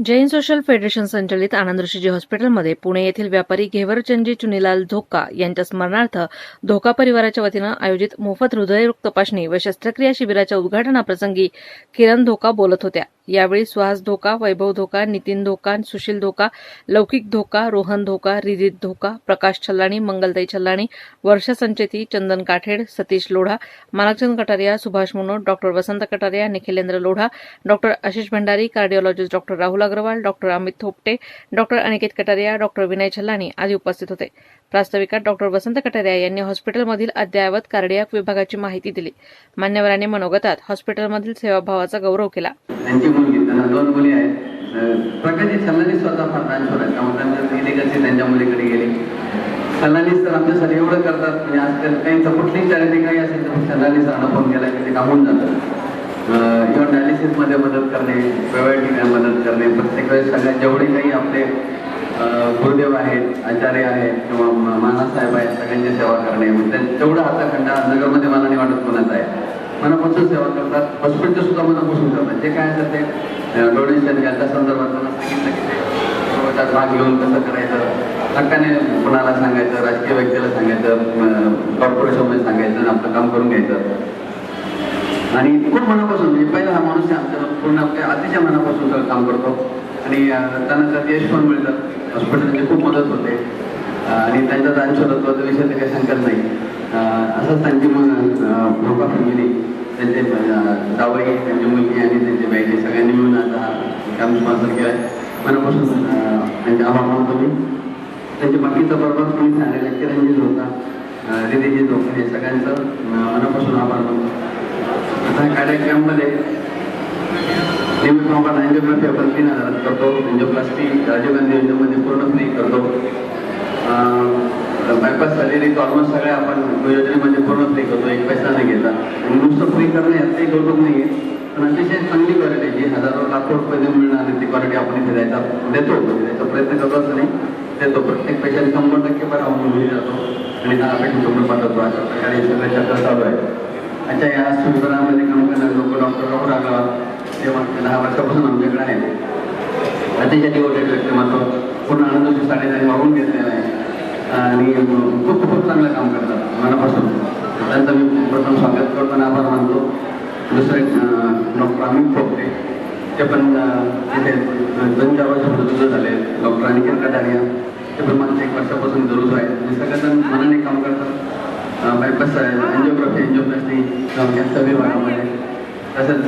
Jain social federation संचलित आनंद ऋषीजी हॉस्पिटलमध्ये पुणे येथील व्यापारी घेवरचंदजी चुनीलाल धोका यांच्या स्मरणार्थ धोका परिवाराच्या वतीनं आयोजित मोफत हृदयरोग तपासणी व शस्त्रक्रिया शिबिराच्या उद्घाटनाप्रसंगी किरण धोका बोलत होत्या. यावेळी सुहास धोका वैभव धोका नितीन धोका सुशील धोका लौकिक धोका Rohan Dhoka Ridit Dhoka Prakash Chhallani Mangaltai Chhallani Varsha Sancheti Chandan Kathed Satish Lodha Manakchand Kataria Subhash Munot doctor Vasant Kataria Nikhilendra Lodha doctor Ashish Bhandari cardiologist doctor Rahul Agarwal doctor Amit Thopte doctor Aniket Kataria doctor Vinay Chhallani आदी उपस्थित होते. प्रास्ताविकात doctor Vasant Kataria यांनी हॉस्पिटलमधील अद्ययावत cardiac विभागाची माहिती दिली. मान्यवरांनी मनोगतात हॉस्पिटलमधील सेवाभावाचा गौरव केला. मुलगी त्यांना दोन मुली आहेत. प्रकाशजी प्रगती सल्लानी स्वतः फार ट्रान्सफर आहे त्यामुळे त्यांना गेली त्यांच्या मुलीकडे गेली. सल्लानी सर आमच्यासाठी एवढं करतात. म्हणजे आजकाल काही कुठलीही चॅरिटी काही असेल तर सल्लानी सरांना फोन केला की ते कामून जातात. इव्हन डायलिसिसमध्ये मदत करणे वेगवेगळ्या ठिकाणी मदत करणे. प्रत्येक वेळेस सगळ्या जेवढे काही आपले गुरुदेव आहेत आचार्य आहेत किंवा मानासाहेब आहेत सगळ्यांची सेवा करणे. म्हणजे तेवढा हाताखंडा नगरमध्ये मला नाही वाटत कोणाचा आहे. मनापासून सेवा करतात. हॉस्पिटल सुद्धा मनापासून करतात. जे काय असतं ते डोनेशन घ्या त्या संदर्भात त्यांना सांगितलं की ते त्यात भाग घेऊन कसं करायचं. हक्काने कुणाला सांगायचं राजकीय व्यक्तीला सांगायचं कॉर्पोरेशनमध्ये सांगायचं आपलं काम करून घ्यायचं. आणि खूप मनापासून म्हणजे पहिला हा माणूस आमच्या पूर्ण आपल्या अतिशय मनापासून सगळं काम करतो. आणि त्यांना त्यात यश पण मिळतं. हॉस्पिटलची खूप मदत होते. अं, आणि त्यांच्या दानशोधत्वाचा विषय तर काही सांगत नाही. असंच त्यांची मग लोका फॅमिली त्यांचे अं, जावई त्यांची मुलगी आणि त्यांची बहिणी सगळ्यांनी मिळून आता हा काम स्पॉन्सर केला आहे मनापासून अं, त्यांचे आभार मानतो मी त्यांच्या बाकीचा बरोबर तुम्ही सांगितलं किरणजी होता रिधीजी धोका हे सगळ्यांचं अं, मनापासून आभार मानतो आता या कार्यक्रमामध्ये नेहमीप्रमाणे अँजिओग्राफी आपण तीन हजारात करतो अँजिओप्लास्टी राजीव गांधी योजनेमध्ये पूर्ण फ्री करतो बायपास सर्जरी ऑलमोस्ट सगळ्या आपण योजनेमध्ये पूर्ण फ्री करतो एक पैसा नाही घेता. आणि नुसतं फ्री करणं यातही कौतुक नाही आहे पण अतिशय चांगली क्वालिटी जी. हजारो लाखो रुपये मिळणार ती क्वालिटी आपण इथे द्यायचा देतो. म्हणजे त्याचा प्रयत्न करतो असं नाही. देतो. प्रत्येक पैशाने शंभर टक्के बरा होऊन जातो. आणि दहा पेशंट तुम्ही पाठवतो. अशा प्रकारे सगळ्या चक्र चालू आहे. अच्छा या सुविधामध्ये काम करणारे लोक डॉक्टर राहू लागला ते मागच्या दहा वर्षापासून आमच्याकडे आहेत. अतिशय डिवोटेड व्यक्तिमत्व. पूर्ण आनंदाची साडे वाहून घेतलेला आहे. आणि खूप खूप चांगलं काम करतात मनापासून. त्यांचं मी प्रथम स्वागत करतो आणि आभार मानतो. दुसरे डॉक्टर अमित पोपटे ते पण तिथे दोन चार वर्षापासून रुजू झाले. डॉक्टर अनिकेत कटारिया. ते पण मागच्या एक वर्षापासून रुजू आहेत. हे सगळ्यांना मनाने काम करतात. बायपास अँजिओग्राफी अँजिओप्लास्टी कॅन्सर विभागामध्ये तसंच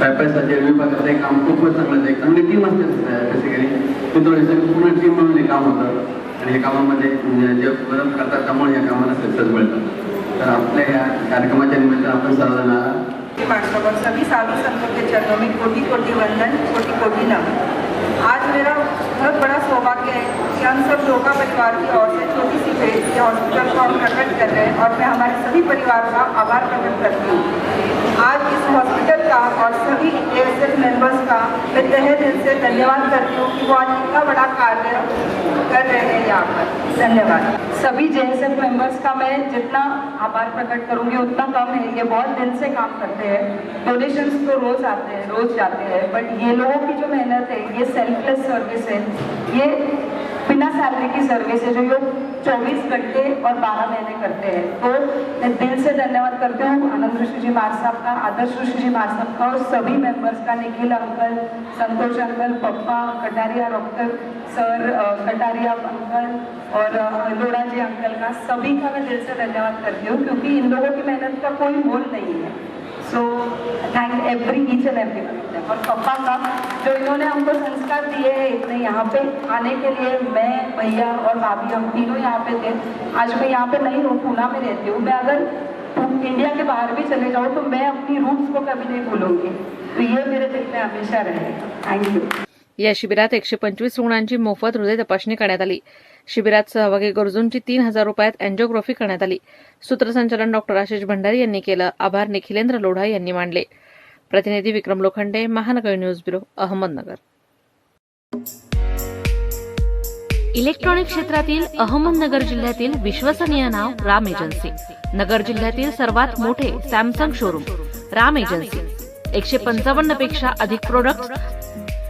बायपासच्या विभागाचं काम खूपच चांगलं आहे. चांगली टीम असते बेसिकली मी थोडी सगळी पूर्ण टीम हे काम होतं हे कामामध्ये म्हणजे जे मदत करतात त्यामुळे या कामाला सक्सेस मिळतं तर आपल्या या कार्यक्रमाच्या निमित्तानं आपण सर्वजण और सभी साधु संतों के चरणों में कोटि कोटि वंदन कोटि कोटि नमन आज मेरा बहुत बड़ा सौभाग्य है कि हम सब लोका परिवार की ओर से छोटी सी भेंट ये हॉस्पिटल को हम प्रकट कर रहे हैं और मैं हमारे सभी परिवार का आभार प्रकट करती हूँ। आज इस हॉस्पिटल का और सभी ए मेंबर्स का मैं तहे दिल से धन्यवाद करती हूँ कि वो आज इतना बड़ा कार्य कर रहे हैं यहाँ पर। धन्यवाद। सभी जे मेंबर्स का मैं जितना आभार प्रकट करूँगी, उतना कम है। ये बहुत दिन से काम करते हैं। डोनेशंस तो रोज आते हैं, रोज जाते हैं। बट ये लोगों की जो मेहनत है, ये सेल्फलेस सर्विस है। ये बिना सैलरी की सर्विस है, जो लोग 24 घंटे और 12 महीने करते हैं। तो मैं दिल से धन्यवाद करती हूँ आनंद ऋषि जी मार साहब का, आदर्श ऋषि जी मार साहब का और सभी मेंबर्स का, Nikhil uncle, Santosh uncle, papa, Kataria doctor sir Kataria uncle और लोड़ा जी अंकल का, सभी का मैं दिल से धन्यवाद करती हूँ, क्योंकि इन लोगों की मेहनत का कोई मोल नहीं है। So thank every each and every और पप्पा का, जो इन्होंने हमको संस्कार दिए हैं इतने यहाँ यहाँ पे आने के लिए, मैं, भैया और भाभी, हम तीनों यहाँ पे थे। आज मैं यहाँ पे नहीं हूँ पूना में रहती हूँ। मैं अगर इंडिया के बाहर भी चले जाऊँ तो मैं अपनी रूट्स को कभी नहीं भूलूँगी। तो ये मेरे दिल में हमेशा रहेगा थैंक यू या शिबिरात एकशे पंचवीस रुग्णांची मोफत हृदय तपासणी करण्यात आली. शिबिरात सहभागी गरजूंची तीन हजार रुपयात अँजिओग्राफी करण्यात आली. सूत्रसंचालन डॉक्टर आशिष भंडारी यांनी केलं. आभार निखिलेंद्र लोढा यांनी मांडले. प्रतिनिधी विक्रम लोखंडे महानगर न्यूज ब्युरो अहमदनगर. इलेक्ट्रॉनिक क्षेत्रातील अहमदनगर जिल्ह्यातील विश्वसनीय नाव राम एजन्सी. नगर जिल्ह्यातील सर्वात मोठे सॅमसंग शोरूम राम एजन्सी. एकशे पंचावन्नपेक्षा अधिक प्रोडक्ट